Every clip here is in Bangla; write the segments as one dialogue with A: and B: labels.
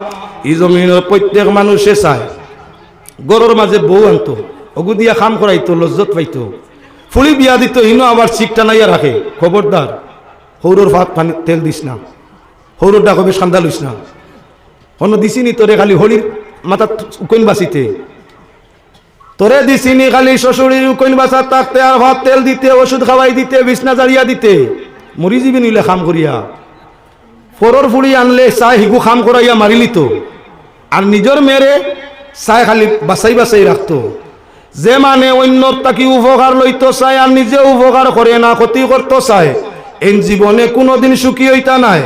A: এই জমিনের প্রত্যেক মানুষে চায়। গরুর মাঝে বউ আনতো অগু দিয়া খাম করাইতো লজ্জত পাইতো ফুলি বিয়া দিত ইনো আবার চিকটা নাইয়া রাখে খবরদার সৌরর ভাত পানি, তেল দিস না। সৌরর ডাক সান্দা লইস না। হন দিছিনি তোরে খালি হলির মাথাত উকইন বাঁচিতে। তোরে দিছিনি খালি শ্বশুরির উকইন বাঁচা থাকতে আর ভাত তেল দিতে ওষুধ খাওয়াই দিতে, বিছনা জারিয়া দিতে। মরি যাবি নিলে খাম করিয়া ফরর ফুড়ি আনলে চাই হিগু খাম করাইয়া মারিলি তো আর নিজের মেরে চাই খালি বাছাই বাছাই রাখতো যে মানে অন্যর তাকি উপকার লইতো চাই আর নিজে উপকার করে না, ক্ষতি করতো চায় এই জীবনে কোনোদিন সুখী হইতা নাই।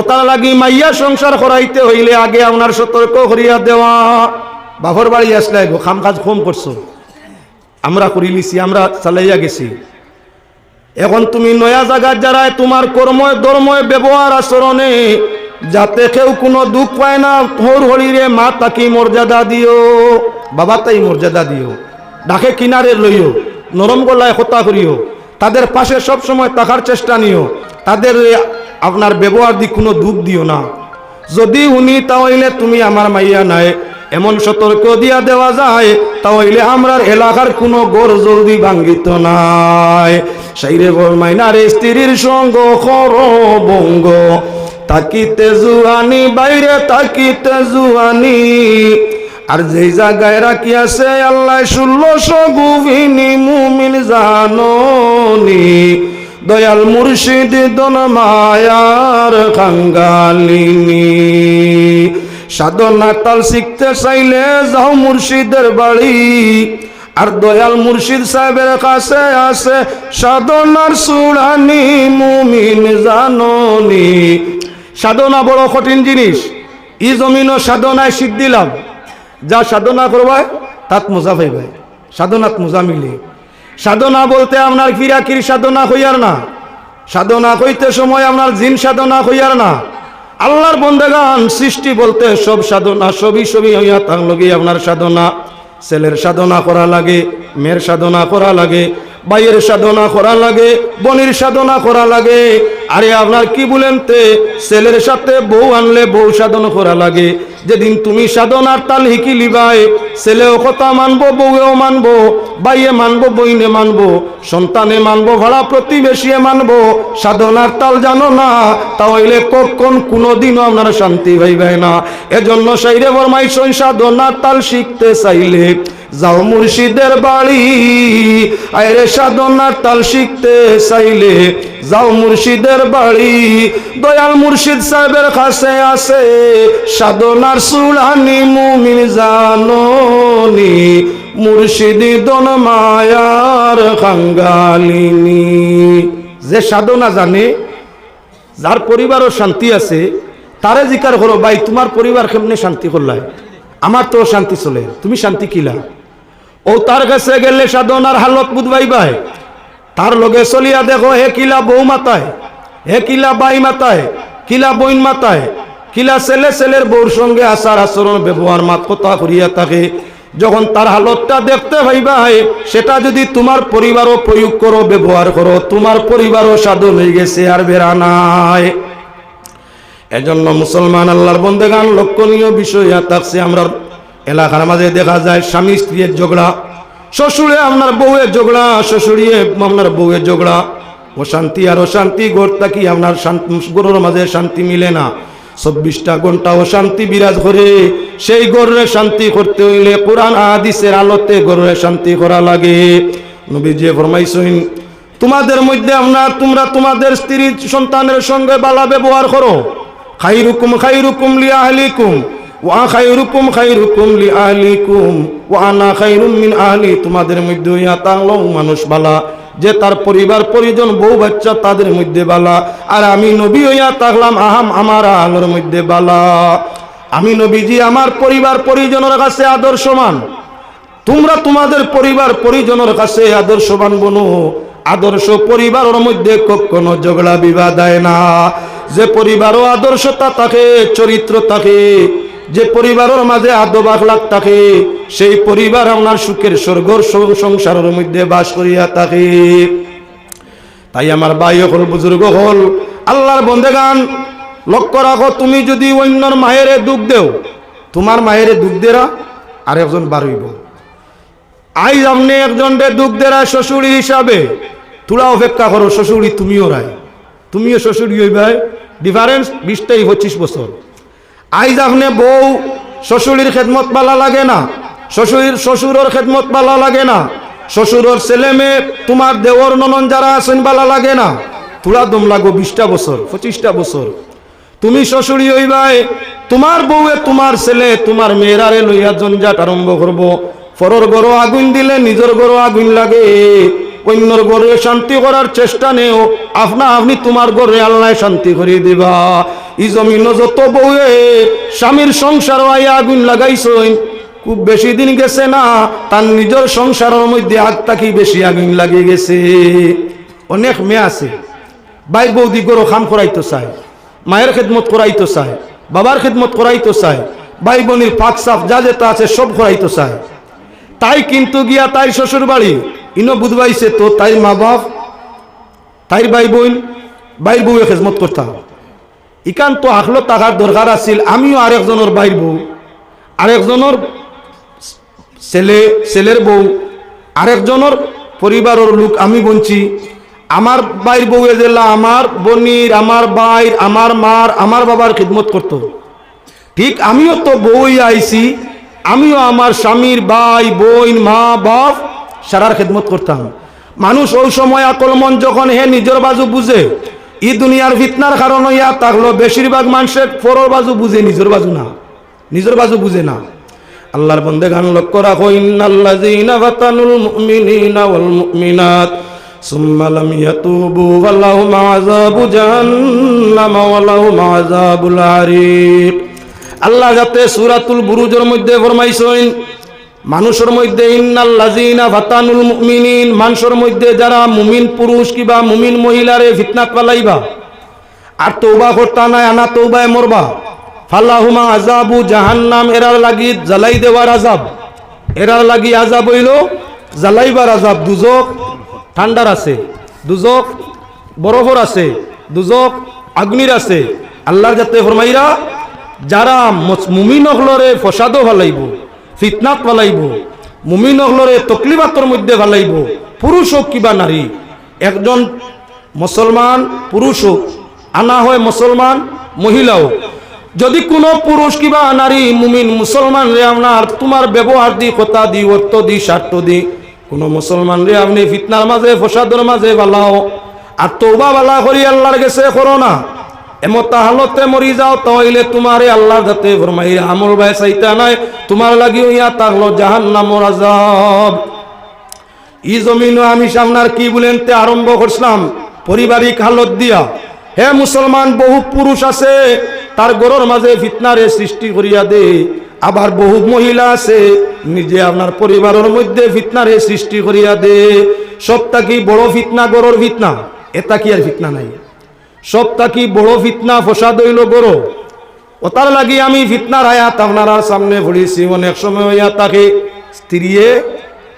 A: ওতার লাগি মাইয়া সংসার করাইতে হইলে আগে আপনার সতর্ক করিয়া দেওয়া বাঘর বাড়ি আসলে খাম কাজ কম করছ আমরা করিলিছি আমরা চালাইয়া গেছি। এখন তুমি নয়া জায়গার যারা তোমার কর্ময়, ধর্ময় ব্যবহার আচরণে যাতে কেউ কোনো দুঃখ পায় না হর হরিরে মা তাকি মর্যাদা দিও, বাবা তাই মর্যাদা দিও, ডাকে কিনারে লইও, নরম গলায় হত্যা করিও, তাদের পাশে সব সময় থাকার চেষ্টা নিও, তাদের আপনার ব্যবহার দি কোনো দুঃখ দিও না। যদি উনি তাহলে তুমি আমার মাইয়া নাই এমন সতর্ক দিয়া দেওয়া যায়, তাহলে আমরার এলাকার কোনো গড় জলদি ভাঙ্গিত নাই। সাইরে মাইনার স্ত্রীর সঙ্গ বঙ্গ তাকিতে জুয়ানি, বাইরে তাকিতে জুয়ানি। আর যেই জায়গায় রাখি আছে আল্লাহ ষোলোশো গুভিনী মুমিন জাননি। দয়াল মুর্শিদ দন মায়ার খাঙ্গালিনী। সাধনা তাল শিখতে চাইলে যাও মুর্শিদের বাড়ি। আর দয়াল মুর্শিদ সাহেবের কাছে আছে সাধনার সুড়ানি মুমিন জাননি। সাধনা বড় কঠিন জিনিস, ই জমিন সাধনায় সিদ্ধি লাভ। যা সাধনা করবায় তাত মজা পাইবাই সাধনাত মজা মিলে। সাধনা বলতে আপনার কিরাকির সাধনা হইয়ার না। সাধনা কইতে সময় আপনার জিন সাধনা হইয়ার না। আল্লাহর বন্দেগান সৃষ্টি বলতে সব সাধনা সবই সবই হইয়া তার লগে আপনার সাধনা। ছেলের সাধনা করা লাগে, মেয়ের সাধনা করা লাগে বাইয়ের সাধনা করা লাগে, বনির সাধনা করা লাগে। আরে আপনার কি বলেন তে? ছেলের সাথে বউ আনলে বউ সাধনা করা লাগে। যেদিন তুমি সাধনার তাল হিকি লিবাই ছেলেও কথা মানবো, বউয়েও মানবো, বাইয়ে মানবো, বইনে মানবো, সন্তানে মানবো, ভাড়া প্রতিবেশীয়ে মানবো, সাধনার তাল জানো না তাহলে কখন কোনোদিনও আপনার শান্তি হইবে না। এজন্য সাইরে বর্মাই সাধনার তাল শিখতে চাইলে যাও মুর্শিদের বাড়ি আরে সাধনার তাল শিখতে চাইলে যাও মুর্শিদের বাড়ি। দয়াল মুর্শিদ সাহেবের কাছে আছে সাধনার সুড়ানি মুমিন জাননি মুর্শিদি দন মায়ার খাঙ্গালিনী যে সাধনা জানে, যার পরিবারও শান্তি আছে, তারে জিকার করো, ভাই, তোমার পরিবার কেমনে শান্তি করলাই আমার তো শান্তি চলে, তুমি শান্তি কিলা? ও তার কাছে গেলে সাধনার হালত বুধবাই ভাই, তার লগে চলিয়া দেখো, হে কিলা বউ মাতায় হে কিলা বাই মাতায়, কিলা বইন মাতায় কিলা ছেলে ছেলের বউর সঙ্গে আচার আচরণ, ব্যবহার মাত কথা করিয়া থাকে। যখন তার হালতটা দেখতে ভাই সেটা যদি তোমার পরিবারও প্রয়োগ করো, ব্যবহার করো, তোমার পরিবারও সাধন হয়ে গেছে, আর বেড়া নাই। এজন্য মুসলমান আল্লাহর বন্দেগান লক্ষণীয় বিষয় থাকছে আমরা এলাকার মাঝে দেখা যায়, স্বামী স্ত্রীর ঝগড়া, শ্বশুরে আপনার বউয়ের ঝগড়া শ্বশুরিয়ে আপনার বউয়ের ঝগড়া। অশান্তি আর অশান্তি গড়তা থাকি আপনার গরুর মাঝে শান্তি মিলে না। চব্বিশটা ঘণ্টা অশান্তি বিরাজ করে। সেই গরুরে শান্তি করতে হইলে কোরআন আদিসের আলোতে গরুরে শান্তি করা লাগে। নবীজি ফরমাইছেন, তোমাদের মধ্যে আমরা, তোমরা তোমাদের স্ত্রী সন্তানের সঙ্গে বালা ব্যবহার করো। খাই রুকুম লিয়া আহলিকুম ওয়া খাইরুকুম খাইরুকুম লি আহলিকুম ওয়া আনা খাইরুম মিন আহলি, তোমাদের মধ্যে ইয়া তাংলো মানুষ বালা, যে তার পরিবার পরিজন বউ বাচ্চা তাদের মধ্যে বালা, আর আমি নবী হইয়া থাকলাম আহাম আমার আলোর মধ্যে বালা। আমি নবীজি আমার পরিবার পরিজনের কাছে আদর্শমান তোমরা তোমাদের পরিবার পরিজনের কাছে আদর্শবান বনো। আদর্শ পরিবারের মধ্যে কখনো ঝগড়া বিবাদ দেয় না। যে পরিবারও আদর্শতা থাকে, চরিত্র থাকে যে পরিবারের মাঝে আদব আখলাক থাকে, সেই পরিবার আপনার সুখের স্বর্গর সংসারের মধ্যে বাস করিয়া থাকে। তাই আমার ভাই হল, বুজুর্গ হল, আল্লাহর বন্দেগান, লক্ষ্য রাখো, তুমি যদি অন্যর মায়েরে দুঃখ দেও, তোমার মায়েরে দুঃখ দেরা আর একজন বাড়ইব। আই আপনি একজনরে দুঃখ দেরা শ্বশুরি হিসাবে তোরা অপেক্ষা করো, শ্বশুরি তুমিও রায়। তুমিও শ্বশুরি হইবাই ডিফারেন্স বিশ থেকে পঁচিশ বছর। আইজ আপনি বউ, শ্বশুরির খেদমত পালা লাগে না। শ্বশুর শ্বশুরের খেদমত পালা লাগে না। শ্বশুরের ছেলে মেয়ে, তোমার দেওর ননন যারা আছেন বালা লাগে না। তোরা দম লাগো বিশটা বছর, পঁচিশটা বছর। তুমি শ্বশুরি হইবাই, তোমার বউয়ে তোমার ছেলে, তোমার মেয়েরারে লইয়া জঞ্জাট আরম্ভ করব। পরর গরো আগুন দিলে নিজের গরো আগুন লাগে। অন্যর গরে শান্তি করার চেষ্টা নেও। আপনা আপনি তোমার গরে আল্লাহ শান্তি করে দিবা। ই জমিন স্বামীর সংসার আগুন লাগাইছই। খুব বেশি দিন গেছে না, তার নিজের সংসারের মধ্যে আগ তাকি বেশি আগুন লাগে গেছে। অনেক মেয়ে আছে, ভাই বৌদি গরো খাম করাইতো চায়, মায়ের খেদমত করাইতো চায়, বাবার খেদমত করাইতো চায়, ভাই বোনের পাক সাফ যা যেটা আছে সব করাইতো চায়। তাই কিন্তু গিয়া তাই শ্বশুর বাড়ি ইনো বুধবাইছে তো তাই মা বাপ তাই ভাই বোন বাইর বউয়ে খেদমত করতাম ইকান তো আখলো টাকার দরকার আছিল, আমিও আরেকজনের বাইর বউ আরেকজনের ছেলে ছেলের বউ আরেকজনের পরিবারের লোক আমি বলছি আমার বাইর বউয়ে জেলা আমার বনির আমার বাইর আমার মার আমার বাবার খিদমত করত ঠিক আমিও তো বউই আইছি আমিও আমার স্বামীর ভাই, বোন, মা, বাপ সারার খেদমত করতাম মানুষ ওই সময় আকলমন যখন হে নিজের বাজু বুঝে ই দুনিয়ার ফিতনার কারণ ইয়া থাকল বেশিরভাগ মানুষের পরের বাজু বুঝে, নিজের বাজু না। নিজের বাজু বুঝে না। আল্লাহর বন্দে গান লক্ষ্য রাখো, ইন্নাল্লাযীনা আল্লাহ যাতে সূরাতুল বুরুজের মধ্যে ফরমাইছেন মানুষের মধ্যে মুমিনিন, মানুষের মধ্যে যারা মুমিন পুরুষ কিবা মুমিন মহিলারে ফিতনাত পালাইবা, আর তৌবা করতা নাই, আনা তৌবায় মরবা, ফাল্লাহুমা আজাবু জাহান্নাম, এরার লাগি জ্বালাই দেওয়ার আজাব এরার লাগি আজাব হইল জ্বালাইবার আজাব দুজক ঠান্ডার আছে, দুজক বরফর আছে, দুজক আগ্নির আছে, আল্লাহর যাতে ফরমাইরা, যারা মুমিন হলরে ফসাদও ভালাইব ফিতনাত ভালাইব মুমিন হলরে তকলিবাতর মধ্যে ভালাইব পুরুষ হোক কিবা নারী, একজন মুসলমান পুরুষ হোক আনা হয় মুসলমান মহিলাও যদি কোনো পুরুষ কিবা নারী, মুমিন, মুসলমান রে আপনার তোমার ব্যবহার দি, কথা দি অর্থ দি স্বার্থ দি, কোনো মুসলমান রে আপনি ফিতনার মাঝে ফসাদর মাঝে বালাও আর তৌবা বালা করি আল্লাহর গেছে করো না এমতা হালতে মরি যাও, তাহলে তোমারে আল্লাহ যাতে ফরমাই আমল ভাই চাইতা নাই, তোমার লাগি ইয়া তাহলো জাহান্নামর আজাব ই জমিন আমি সামনার কি বলেন তে আরম্ভ করছিলাম, পারিবারিক হালত দিয়া। হে মুসলমান, বহু পুরুষ আছে, তার গরর মাঝে ফিতনারে সৃষ্টি করিয়া দে। আবার বহু মহিলা আছে, নিজে আপনার পরিবারের মধ্যে ফিতনারে সৃষ্টি করিয়া দে। সবটা কি বড় ফিতনা, গরর ফিতনা? এটা কি আর ফিতনা নাই? সবটা কি বড় ফিতনা, ফসাদ হইল গরো ওতার লাগি আমি ফিতনার আয়াত আপনার সামনে পড়েছি অনেক সময় হইয়া তাকে স্ত্রীয়ে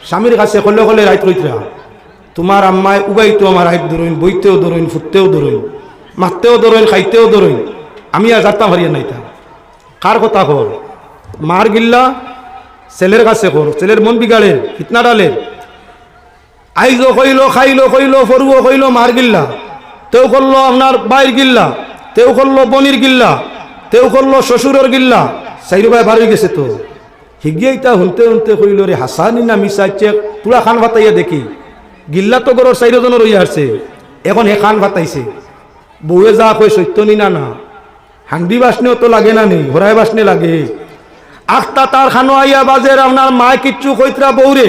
A: স্বামীর কাছে কলে কলে রাইত কইতে তোমার আম্মায় উগাইতো আমার আইত ধরুন বইতেও ধরুন ফুটতেও ধরুন মারতেও ধরুন খাইতেও ধরুন আমি আর যাত্রা হারিয়ে নাই তা কার কথা কর? মার গিল্লা ছেলের কাছে কর, ছেলের মন বিগাড়ের, ফিতনা ডালের। আইজো কইল, খাইলো, কইলো, ফরুও কইলো, মার গিল্লা। তেও করল আপনার বাইর গিল্লা, তেও করল বনির গিল্লা, তেও করল শ্বশুরের গিল্লা, চাইরো ভাই বাড়ি গেছে তো। হিগিয়াইতা শুনতে শুনতে কইল, রে হাসানি না মিশাইছে, পুরা খান ভাতাইয়া দেখি। গিল্লা তো গরর চাইরজনের রইয়া আসছে, এখন হে খান ভাতাইছে। বউয়ে যা কই সত্য নি না না। হান্ডি বাসনেও তো লাগে না নি, ঘোড়ায় বাসনে লাগে। আখটা তার খানো আইয়া বাজের আপনার মায় কিচ্ছু কইতরা বউরে।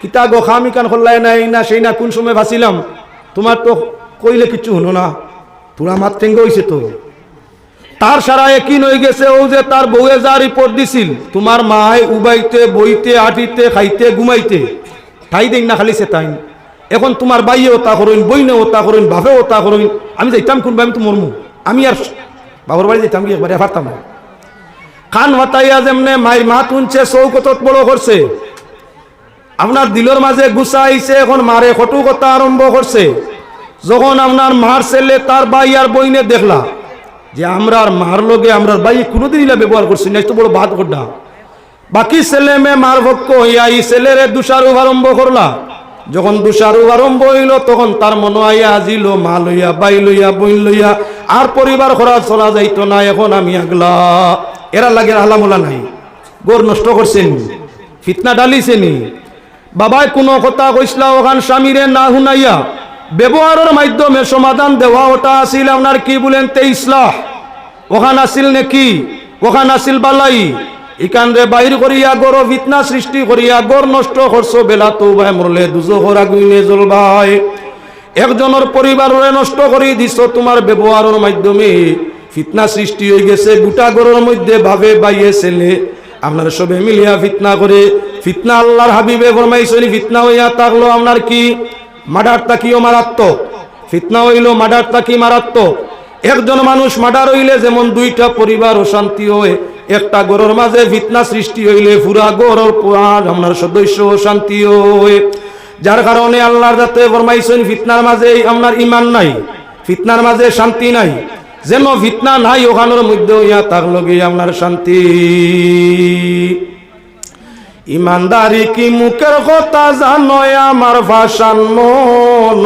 A: কিতা গোখামি কান খোল্লাই নাই না, সেই না কোন সময় ভাসিলাম। তোমার তো কইলে কিছু হলো না। তোরা মাত ঠেঙ্গে হইছে তো। তার সারা একই নই গেছে ও যে তার বউয়ে যা রিপোর্ট দিছিল। তোমার মায় উবাইতে, বইতে, আটিতে, খাইতে, ঘুমাইতে। ঠাই দেখ না খালি সে তাই এখন তোমার বাইয়ে ওতা করইন বইনে ওতা করইন বাপে ওতা করইন আমি যাইতাম কোনবা আমি তো মরমু। আমি আর বাবার বাড়ি যাইতাম কি একবারে পারতাম খান হতাইয়া যেমনে মায়ের মা তুনছে চৌকতত বড় করছে। আপনার দিলর মাঝে গুছা আইছে এখন মারে কটু কথা আরম্ভ করছে। যখন আপনার মার ছেলে তার ভাই আর বইনে দেখলা যে আমরা আর মার লগে আমরা ভাই কোনোদিন ইলা ব্যবহার করছি না এত বড় বাদ করডা বাকি ছেলে মেয়ে মার ভক্ষ হইয়া এই ছেলেরে দুষারোপ আরম্ভ করলা। যখন দুষারোপ আরম্ভ হইল, তখন তার মনে আইয়া আজিল, মা লইয়া বাই লইয়া বইন লইয়া, আর পরিবার খরা চলা যাইতো না, এখন আমি আগলা। এরা লাগে আলামোলা নাই। গোর নষ্ট করছেন, ফিতনা ডালিছেনি বাবাই কোনো কথা কইসলা, ওখান স্বামীরে না শুনাইয়া ব্যবহারের মাধ্যমে সমাধান দেওয়া ওটা আসিল আপনার কি বলেন তেইশলাহ ওখান আসিল নাকি? ওখান আসিল বালাই। ইকান রে বাইর করিয়া গর ফিতনা সৃষ্টি করিয়া গর নষ্ট করছ, বেলা তো ভাই মরলে দুজো হরা গুইনে জ্বলবাই একজনের পরিবারে নষ্ট করে দিছ, তোমার ব্যবহারের মাধ্যমে। ফিতনা সৃষ্টি হয়ে গেছে, গোটা গরের মধ্যে ভাবে বাইয়ে ছেলে। আপনার সবে মিলিয়া ফিতনা করে, ফিতনা আল্লাহর হাবিবে ফরমাইছনি, ফিতনা হইয়া থাকল, আপনার কি? মার্ডার তাকিও মারাত্মক? ফিতনা হইল মার্ডার তাকি মারাত্মক? একজন মানুষ মার্ডার হইলে যেমন দুইটা পরিবার অশান্তি হয়, একটা গরর মাঝে ফিতনা সৃষ্টি হইলে পুরা গরর পুরার আপনার সদস্য অশান্তি হয়। যার কারণে আল্লাহর যাতে ফরমাইছেন, ফিতনার মাঝে আপনার ইমান নাই, ফিতনার মাঝে শান্তি নাই। যেন ফিতনা নাই, ওখানের মধ্যে ইয়া তার লগে আপনার শান্তি। ইমানদারি কি মুখের কথা জানো আমার ভাষান মন?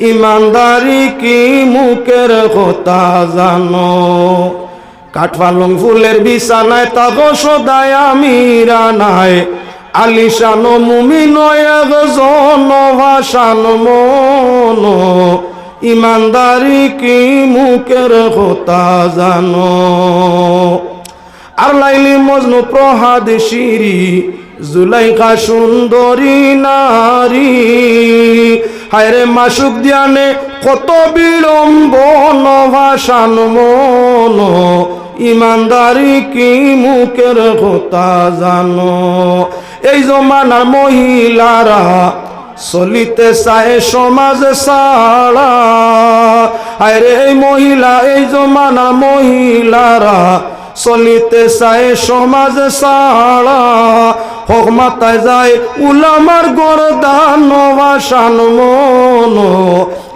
A: ইমানদারি কি মুখের কথা জানো? কাঠফালং ফুলের বিছানায় তাগো সদায় আমি রানায় আলিশান মুমিন একজন ভাষান মন। ইমানদারি কি মুখের কথা জানো? আর লাইলি মজনু প্রহাদ শিরি জুলাইকা সুন্দরী নারী। হায়রে মাসুক দিয়ানে, কত বিড়ম্ব নভাসান মন। ইমানদারি কি মুখের কথা জানো? এই জমানার মহিলারা চলিতে চায় সমাজ সারা আরে এই মহিলা, এই জমানার মহিলারা চলিতে চায় সমাজ সারা হক মাতায় যায় উলামার গরদান বাসান মন।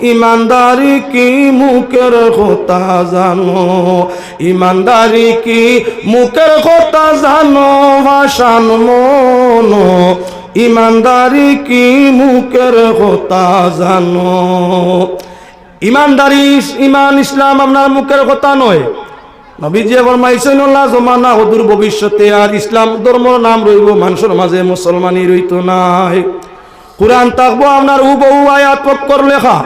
A: ইমানদারি কি মুখের কথা জানো? ইমানদারি কি মুখের কথা জানো? বাসান মন। ইমানদারি কি মুখের কথা জানো? ইমানদারি, ইমান, ইসলাম আপনার মুখের কথা নয়। নাম নাই। লেখা,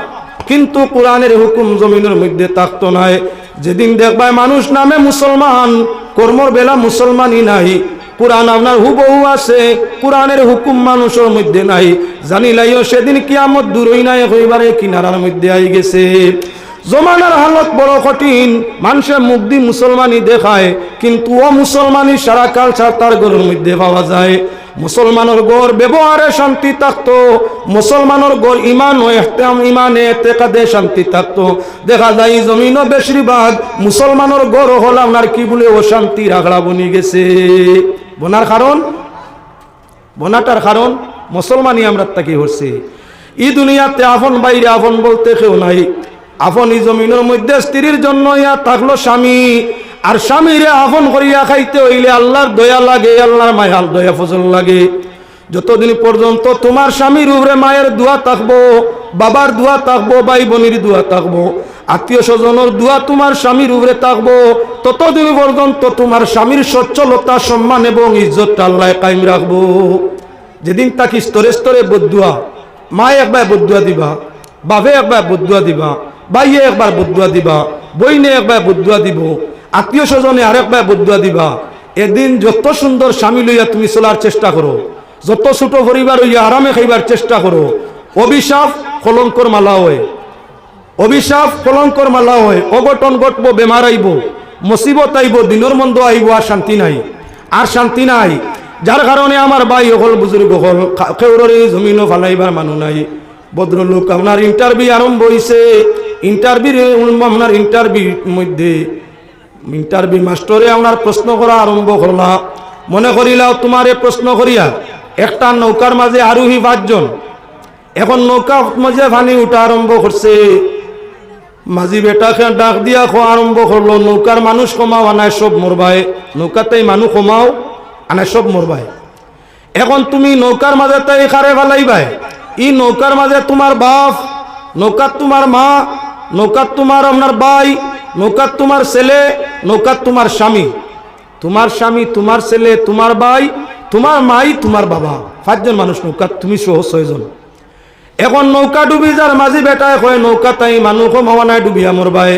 A: কিন্তু কোরআনের হুকুম জমিনের মধ্যে থাকতো নাই। যেদিন দেখবায় মানুষ নামে মুসলমান, কর্মর বেলা মুসলমানই নাই। কোরআন আপনার হুবহু আছে, কোরআনের হুকুম মানুষের মধ্যে নাই। জানিলাইও সেদিন কিয়ামত দূরই নাই হইবারে কিনারার মধ্যে আই গেছে। জমানার হালত বড় কঠিন। মানুষের মুখ দিয়ে মুসলমানি দেখায়, কিন্তু ও মুসলমানি সারা কালচার তার ঘরের মধ্যে পাওয়া যায়। মুসলমানের গড় ব্যবহারে শান্তি থাকতো, মুসলমানের গড় ইমান ও ইহতাম ইমানে তেকাদে শান্তি থাকতো। দেখা যায় জমিন বেশিরভাগ মুসলমানের গড় হল আপনার কি বলে অশান্তি রাগড়া বনি গেছে। বনার কারণ? বনাটার কারণ? মুসলমানই আমরা তাকে হচ্ছে। ই দুনিয়াতে আফন বাইরে আফন বলতে কেউ নাই। আফন ই জমিনের মধ্যে স্ত্রীর জন্য ইয়া থাকল স্বামী। আর স্বামীরে আফন করিয়া খাইতে হইলে আল্লাহর দয়া লাগে, আল্লাহর মায়াল দয়া ফসল লাগে। যতদিন পর্যন্ত তোমার স্বামীর উপরে মায়ের দোয়া থাকব, বাবার দোয়া থাকব ভাই বোনের দোয়া থাকব আত্মীয় স্বজনের দোয়া তোমার স্বামীর উপরে থাকব, ততদিন পর্যন্ত তোমার স্বামীর সচ্ছলতা, সম্মান এবং ইজ্জতটা আল্লাহ কায়েম রাখব। যেদিন তাকে স্তরে স্তরে বদুয়া, মায়ে একবার বদুয়া দিবা, বাপে একবার বদুয়া দিবা বাইয়ে একবার বদুয়া দিবা, বইনে একবার বদুয়া দিব, আত্মীয় স্বজনে আরেকবার বদুয়া দিবা। এদিন যত সুন্দর স্বামী লইয়া তুমি চলার চেষ্টা করো, যত ছোট পরিবার হইয়া আরামে খাইবার চেষ্টা করো, অভিশাপ কলঙ্কর মালা হয়। অভিশাপ কলঙ্কর মালা হয়, অঘটন ঘটব, বেমার আইব, মুসিবত আইব, দিনের মন্দ আইব, আর শান্তি নাই। আর শান্তি নাই, যার কারণে আমার বাই হল বুজুর্গ হল কেউরে জমিনও ফালাইবার মানুষ নাই। ভদ্রলোক, আপনার ইন্টারভিউ আরম্ভ হয়েছে ইন্টারভিউ আপনার ইন্টারভিউ মধ্যে ইন্টারভিউ মাস্টরে আপনার প্রশ্ন করা আরম্ভ করলা। মনে করিলাও তোমারে প্রশ্ন করিয়া, একটা নৌকার মাঝে আরোহী পাঁচজন। এখন নৌকা মাঝে পানি উঠা আরম্ভ করছে। মাঝি বেটাকে ডাক দিয়া খোয়া আরম্ভ করল, নৌকার মানুষ কমাও, আনায় সব মরবায়। নৌকাতেই মানুষ কমাও, আনায় সব মরবায়। এখন তুমি নৌকার মাঝে তাই খারে ফেলাইবাই ই নৌকার মাঝে তোমার বাপ, নৌকার তোমার মা নৌকার তোমার আপনার ভাই নৌকার তোমার ছেলে নৌকার তোমার স্বামী। তোমার স্বামী, তোমার ছেলে, তোমার ভাই, তোমার মাই, তোমার বাবা। পাঁচজন মানুষ নৌকার তুমি সহ ছয়জন। এখন নৌকা ডুবি যার মাঝি বেটায় কয় নৌকা তাই মানুষ কমাওয়া নাই ডুবিয়া মরবাই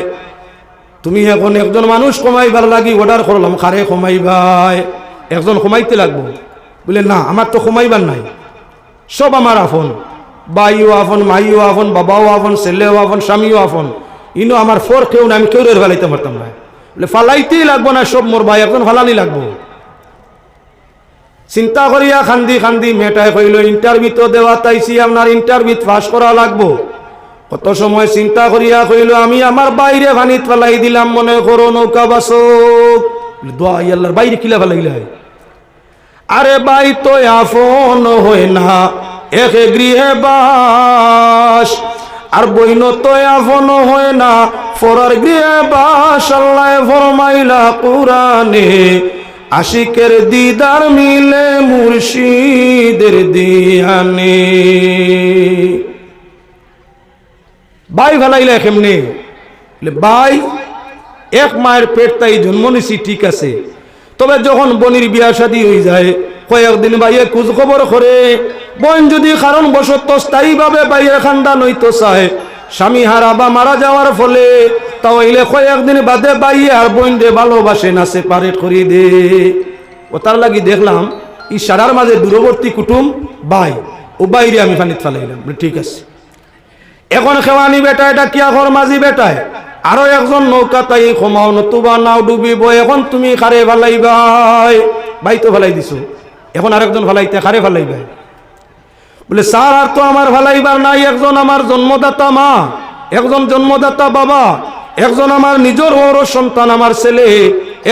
A: তুমি এখন একজন মানুষ কমাইবার লাগি অর্ডার করলাম খারে কমাইবাই। একজন কমাইতে লাগবো। বলে, না আমার তো কমাইবার নাই। সব আমার আফন বাইও আফন, মাইও আফন, বাবাও আফন, ছেলেও আফন, স্বামীও আফন। ইনো আমার ফোর কেউ না, আমি কেউ ফেলাইতে পারতাম না। বলে ফালাইতেই লাগবো না সব মোর ভাই, একজন ফালানি লাগবো। চিন্তা করিয়া খান্দি খান্দি মেটাই কইল, ইন্টারভিউ তো দেওয়া তাইছি, আপনার ইন্টারভিউ পাস করা লাগবো। কত সময় চিন্তা করিয়া কইল, আমি আমার বাইরে ভানিত ফেলাই দিলাম, মনে করো নৌকা বাসক। দোয়া বাইরে কিলা ফেলাইলে আরে বাই তো আফন হয় না। এক গৃহে বাস। আর বইন তো আফন হয় না। ফরার গৃহে বাস, আল্লাহ ফরমাইলা কুরানে আশিকের দিদার মিলে মুর্শিদের দিয়ানে। বাই ফেলাইলে কেমনে? বাই, এক মায়ের পেট তাই জন্ম নিছি, ঠিক আছে। তবে যখন বনির বিয়া শাদী হয়ে যায়, কয়েকদিন বাইয়ে খোঁজ খবর করে। বোন যদি কারণ বশত স্থায়ীভাবে বাইরে খান্দা নইতো চায় স্বামী হারা বা মারা যাওয়ার ফলে তাহলে কয়েকদিন বাদে বাইয়ে আর বোন রে ভালোবাসে না সেপারেট করি দে। ও তার লাগি দেখলাম ই সারার মাঝে দূরবর্তী কুটুম, বাই, ও বাইরে আমি ফানিত ফালাইলাম ঠিক আছে। এখন খেওয়ানি বেটা, এটা কিয়া ঘর মাঝি বেটায়? আরও একজন নৌকা তাই ক্ষমাও নতুবা নাও ডুবিব, এখন তুমি খারে ফেলাইবাই। বাই তো ফেলাই দিছো, এখন আরেকজন ফেলাইতে খারে ফেলাইবাই। বলে, স্যার, আর তো আমার ফেলাইবার নাই। একজন আমার জন্মদাতা মা, একজন জন্মদাতা বাবা, একজন আমার নিজের ওর সন্তান, আমার ছেলে,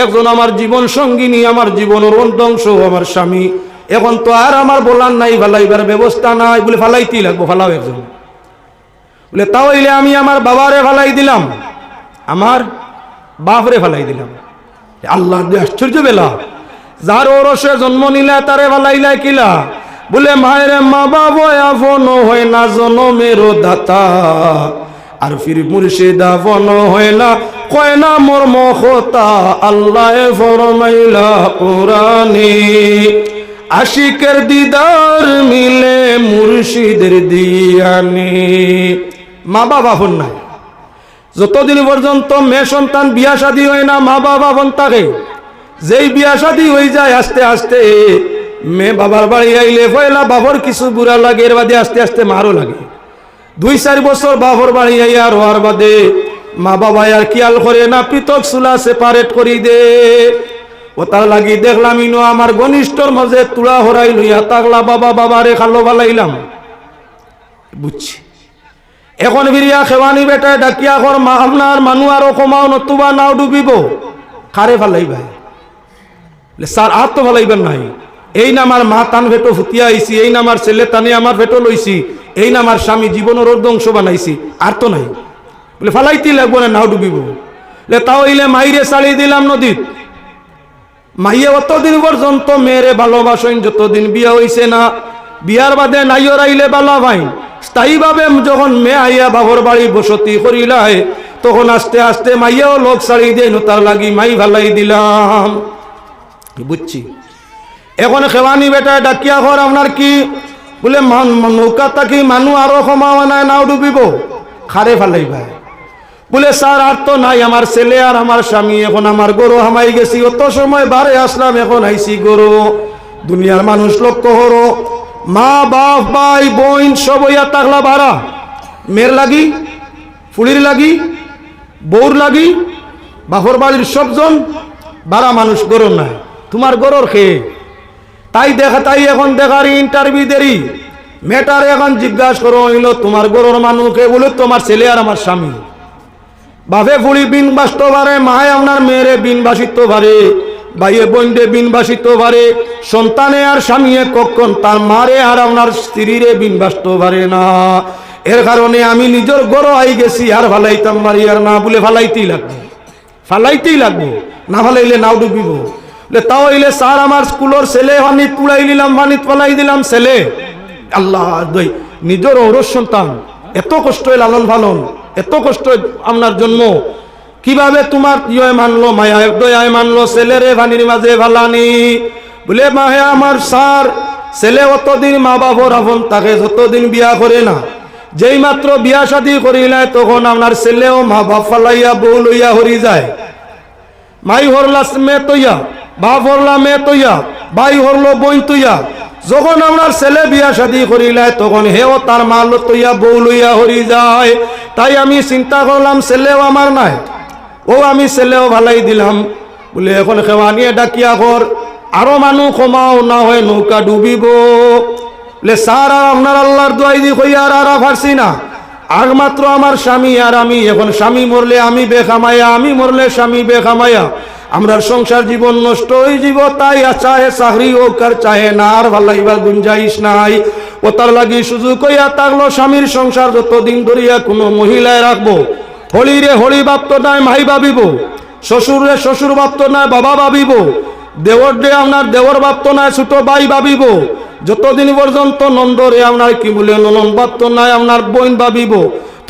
A: একজন আমার জীবন সঙ্গিনী, আমার জীবনের অংশ আমার স্বামী। এখন তো আর আমার বলার নাই ফেলাইবার ব্যবস্থা নাই। বলে ফেলাইতেই লাগবো ফেলাও একজন। বলে তাহলে আমি আমার বাবারে ফালাই দিলাম, আমার বাপরে ফালাই দিলাম। আল্লাহ আশ্চর্য বেলা, যার ওরসে জন্ম নিলা তারে ফালাইলা কিলা বলে, মায়ের মা বাবা আফন হয় না, জনমেরও দাতা। আর ফির মুর্শিদ আফন হয় না, কয় না, মোর মখতা আল্লাহ ফরমাইলা কোরআনে, আশিকের দিদার মিলে মুর্শিদের দিয়ানি। মা বাবা ফোন নাই। যতদিন পর্যন্ত মেয়ে সন্তান বিয়া শাদী হয় না মা বাবা ফোন থাকে। যেই বিয়া শাদী হয়ে যায়, আস্তে আস্তে মেয়ে বাবার বাড়ি আইলে পয়লা বাবর কিছু বুড়া লাগে, এর বাদে আস্তে আস্তে মারও লাগে। দুই চার বছর বাবর বাড়ি আই আর হওয়ার বাদে মা বাবা আর কিয়াল করে না, পৃথক চুলা সেপারেট করি দে। ও তার লাগি দেখলাম ইনো আমার ঘনিষ্ঠর মাঝে তুলা হরাই লইয়া তাকলা বাবা বাবারে খালো বালাইলাম। বুঝছি। এখন বিরিয়া খেওয়ানি বেটা ডাকিয়া কর মা আপনার মানু আরও কমাও, নতুবা নাও ডুবিব। খারে ফালাই ভাই স্যার আর তো ফালাইবেন নাই। এই না আমার মা তান ভেটো ফুটিয়া আইছি, এই না আমার ছেলে তানে আমার ভেটো লইছি, এই না আমার স্বামী জীবনের অর্ধংশ বানাইছি, আর তো নাই। বলে ফালাইতেই লাগবো না, নাও ডুবিব। বলে তাও ইলে মাইরে চালিয়ে দিলাম নদীত। মাইয়ে অতদিন পর্যন্ত মেয়েরে ভালোবাসেন, যতদিন বিয়া হইছে না, বিয়ার বাদে নাইও রাইলে বালা ভাই স্থায়ীভাবে যখন মেয়ে আইয়া বাবর বাড়ি বসতি করিলাই তখন আস্তে আস্তে মাইয়াও লোক ছাড়ি দিয়ে তার লাগি মাই ভালাই দিলাম। বুঝছি? এখন খেওয়ানি বেটা ডাকিয়া ঘর আপনার কি? বলে নৌকা তাকি মানুষ আরও কমাওয়া নাই, নাও ডুবিব। খারে ফালাই ভাই। বলে স্যার আর তো নাই আমার ছেলে আর আমার স্বামী, এখন আমার গরু হামাই গেছি। অত সময় বারে আসলাম, এখন আইছি গরু দুনিয়ার মানুষ লক্ষ্য হরো মা, বাপ, ভাই বোন সব ইয়া তাকলা বাড়া মেয়ের লাগি ফুলির লাগি বউর লাগি বাপর বাড়ির সবজন বারা মানুষ গরুর নাই। তোমার গরুর খেয়ে তাই দেখা, তাই এখন দেখার ইন্টারভিউ দেরি। মেটার এখন জিজ্ঞাসা করো, হইল তোমার গরুর মানুষকে বলে, তোমার ছেলে আর আমার স্বামী। বাপে ফুড়ি বিন বাসতে পারে মায়ে আপনার মেয়েরে বিন বাসিত পারে ভাইয়ে বোনরে বিন বাসিত পারে সন্তানে আর স্বামীয়ে কখন তার মারে আর আপনার স্ত্রীরে বিন বাসতে পারে না। এর কারণে আমি নিজের গড় আই গেছি, আর ফালাইতাম মারি আর না বলে ফালাইতেই লাগবে। ফালাইতেই লাগবো। না ফালাইলে নাও ডুবিব। তাও হইলে স্যার আমার স্কুলের ছেলে হানিত পুলাই দিলাম হানিত ফালাই দিলাম ছেলে। আল্লাহ দই, নিজের ঔরস সন্তান এত কষ্ট লালন পালন, এত কষ্ট আপনার জন্ম। কীভাবে তোমার ইয়ে মানলো, মায়া দয়ায় মানলো ছেলেরে ভানির মাঝে ভালানি। বলে, মাহে আমার সার ছেলে অতদিন মা বাবার আপন, তাকে যতদিন বিয়া করে না, যেই মাত্র বিয়া শাদী করিলে তখন আপনার ছেলেও মা বাপ ফালাইয়া বউ লইয়া হরি যায়। মাই হরলা মে তৈয়া। বাপ হরলা মে তৈয়া ভাই হরলো বই তৈয়া। যখন আমার ছেলে বিয়া শাদী করিলে, তখন হেও তার মাল তৈয়া বউ লইয়া হরি যায়। তাই আমি চিন্তা করলাম, ছেলেও আমার নাই। ও আমি ছেলেও ভালাই দিলাম। বলে, এখন খেওয়া নিয়ে ডাকিয়া কর আরও মানুষ কমাও না হয় নৌকা ডুবিব। বলে স্যার আর আপনার আল্লাহর দোয়াই দি কইয়া আর আর পারছি না। আর মাত্র আমার স্বামী আর আমি, এখন স্বামী মরলে আমি বেখামায়া, আমি মরলে স্বামী বেখামায়া। আমরার সংসার জীবন নষ্ট হয়ে যাব তাই চাহে চাকরি হোক আর চাহে না আর ভালো লাগিবার গুঞ্জাইশ নাই। ও তার লাগি সুযোগ কইয়া তাগলো স্বামীর সংসার যতদিন ধরিয়া কোনো মহিলায় রাখব। হলি রে হলি বাপ্ত নাই, মাই ভাবিব শ্বশুর রে শ্বশুর বাপ্ত নাই, বাবা ভাবিব দেওর রে আপনার দেওর বাপ্ত নাই, ছোট ভাই ভাবিব যতদিন পর্যন্ত নন্দরে আপনার কি বলে ননন বাপ্ত নাই, আপনার বোন ভাবিব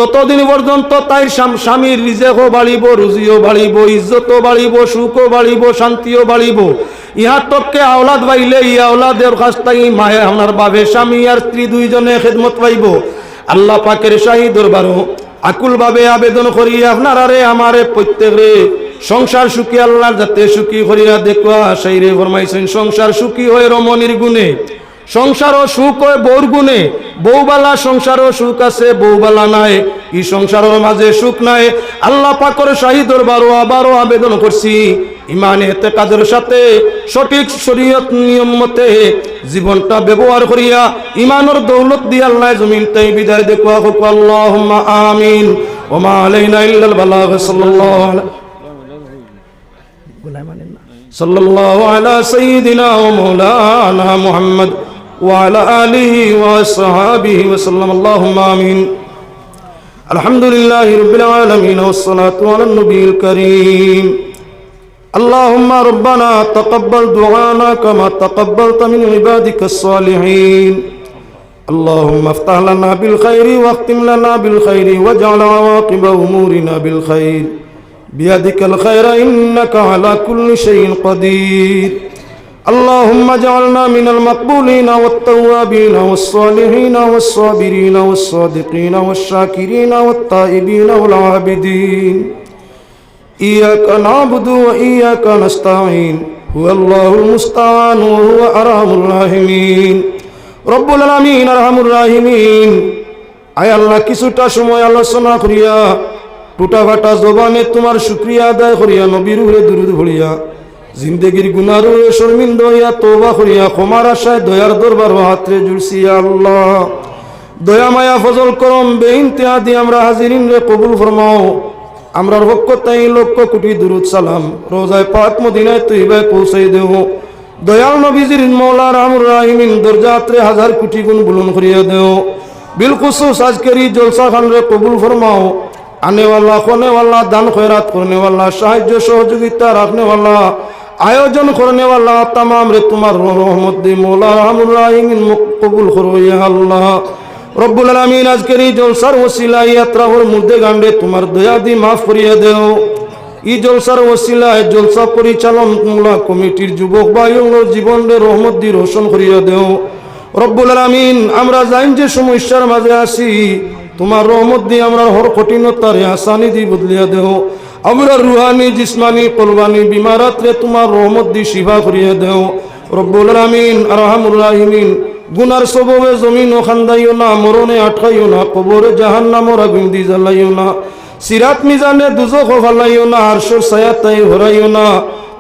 A: ততদিন পর্যন্ত তাই স্বাম- স্বামীর রিজেকও বাড়িব, রুজিও বাড়িব, ইজ্জতও বাড়িব, সুখও বাড়িব, শান্তিও বাড়িব। ইহার তককে আওলাদ বাইলে ই আওলাদের থেকে মায়ে আপনার বাবে স্বামী আর স্ত্রী দুইজনে খেদমত পাইব। আল্লাহ পাকের শাহী দরবারও আকুল ভাবে আবেদন করি, আপনার আরে আমারে প্রত্যেকরে সংসার সুখী, আল্লাহর যাতে সুখী করিয়া দেখুয়া, সেই রে ফরমাইছেন, সংসার সুখী হয়ে রমণীর গুণে। সংসারও সুখ হয় বউর গুণে বউবালা সংসারও সুখ আছে বউবালা নাই ই সংসারের মাঝে সুখ নাই আল্লাহ পাকর শাহী দরবারও আবারও আবেদন করছি ইমানে এতে কাজের সাথে সঠিক শরীয়ত নিয়ম মতে জীবনটা ব্যবহার করিয়া ইমানের দৌলত দিয়ে আল্লাহ জমিন তাই বিদায় দেখুয়া হোক আল্লাহ আমিন ওমা আলাইনা ইল্লাল বালাগ সাল্লাল্লাহু আলাইহি صلى الله على سيدنا ومولانا محمد وعلى آله وصحابه وسلم. اللهم آمين. الحمد لله رب العالمين والصلاة على النبي الكريم. اللهم ربنا تقبل دعانا كما تقبلت من عبادك الصالحين. اللهم افتح لنا بالخير واختم لنا بالخير واجعل عواقب أمورنا بالخير. بيدك الخير إنك على كل شيء قدير. اللهم اجعلنا من المقبولين والتوابين والصالحين والصابرين والصادقين والشاكرين والتائبين والعابدين إياك نعبد وإياك نستعين هو الله المستعان وهو أرحم الراحمين رب العالمين أرحم الراحمين আয় আল্লাহ কিছুটা সময় আলোচনা করিয়া টুটা ফাটা জবানে তোমার শুক্রিয়া আদায় করিয়া নবীর উপরে দুরুদ ভরিয়া জিন্দগির গুনার শর্মিন্দ হইয়া তোবা করিয়া ক্ষমার আশায় দয়ার দরবার হাতরে জুড়ছি আল্লাহ। দয়া, মায়া, ফজল, করম বেইনতে আদি আমরা হাজিরিন রে কবুল ফরমাও। আমরার পক্ষ তাই লক্ষ কোটি দুরুদ সালাম। রোজায় পাক মদিনায় তৈবায় পৌঁছাই দেও। দয়াল নবীজির মৌলা রামুর রাহিমিন দরজাত্রে হাজার কোটি গুণ বুলন করিয়া দেও। বিলকুসুস আজকের এই জলসা খান রে কবুল ফরমাও। আনেওয়ালা খোনেওয়ালা দান খয়রাত করনেওয়ালা সাহায্য সহযোগিতা রাখনেওয়ালা আয়োজন করনেওয়ালা তামাম রে তোমার রহমত দি মৌলা রামুর রাহিমিন কবুল করো ইয়া আল্লাহ। রব্বুল আলমিন, আজকের এই জলসার ওসিলা ইয়াত্রাহর মধ্যে গান্ডে তোমার দয়া দি মাফ করিয়া দেও। ই জলসার ওসিলায় জলসা পরিচালন মূলা কমিটির যুবক বায়ুর জীবনে রহমত দি রোশন করিয়া দেও। রব্বুল আলমিন, আমরা জাইন যে সমস্যার মাঝে আছি, তোমার রহমত দিয়ে আমরা হর কঠিনতার আসানি দি বদলিয়া দেও। আমরা রুহানি, জিসমানি কলবানি বিমারাত্রে তোমার রহমত দি শিভা করিয়া দেও। রব্বুল আলমিন, আরহামুর রাহিমিন, গুনার সববে জমিন ও খান্দাইও না, মরণে আটকাইও না, কবরে জাহান নামর আগুন দি জ্বালাইও না, সিরাত মিজানে দুজখ ফালাইও না, আরশোর সায়াত তাই হরাইও না,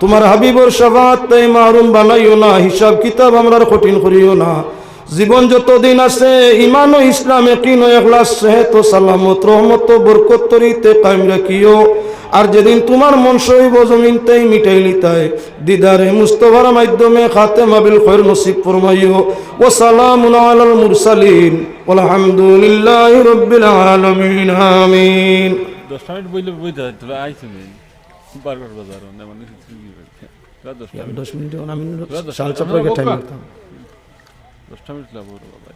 A: তোমার হাবিবর সাবাত তাই মারুম বানাইও না, হিসাব কিতাব আমরার কঠিন করিও না। জীবন যতদিন আছে ইমান ও ইসলাম একিন ও এখলাস, সেহেত সালামত, রহমত বরকত তরিতে কায়েম রাখিও। আর যেদিন তোমার মন সইব জমিনটাই মিটাইলি তাই দিদারে মুস্তফার মাধ্যমে খাতে মাবিল খৈর নসিব ফরমাইও। ও সালামুন আলাল মুরসালিন। আলহামদুলিল্লাহি রাব্বিল আলামিন আমিন।
B: দশটা মিনিট বইলে বইতে তোরা আইসি বারবার বাজার মানে দশটা। মিনিট
A: দশ মিনিট আমি সাল চাপড়ে টাইম
B: দশটা মিনিট লাগবে বাবা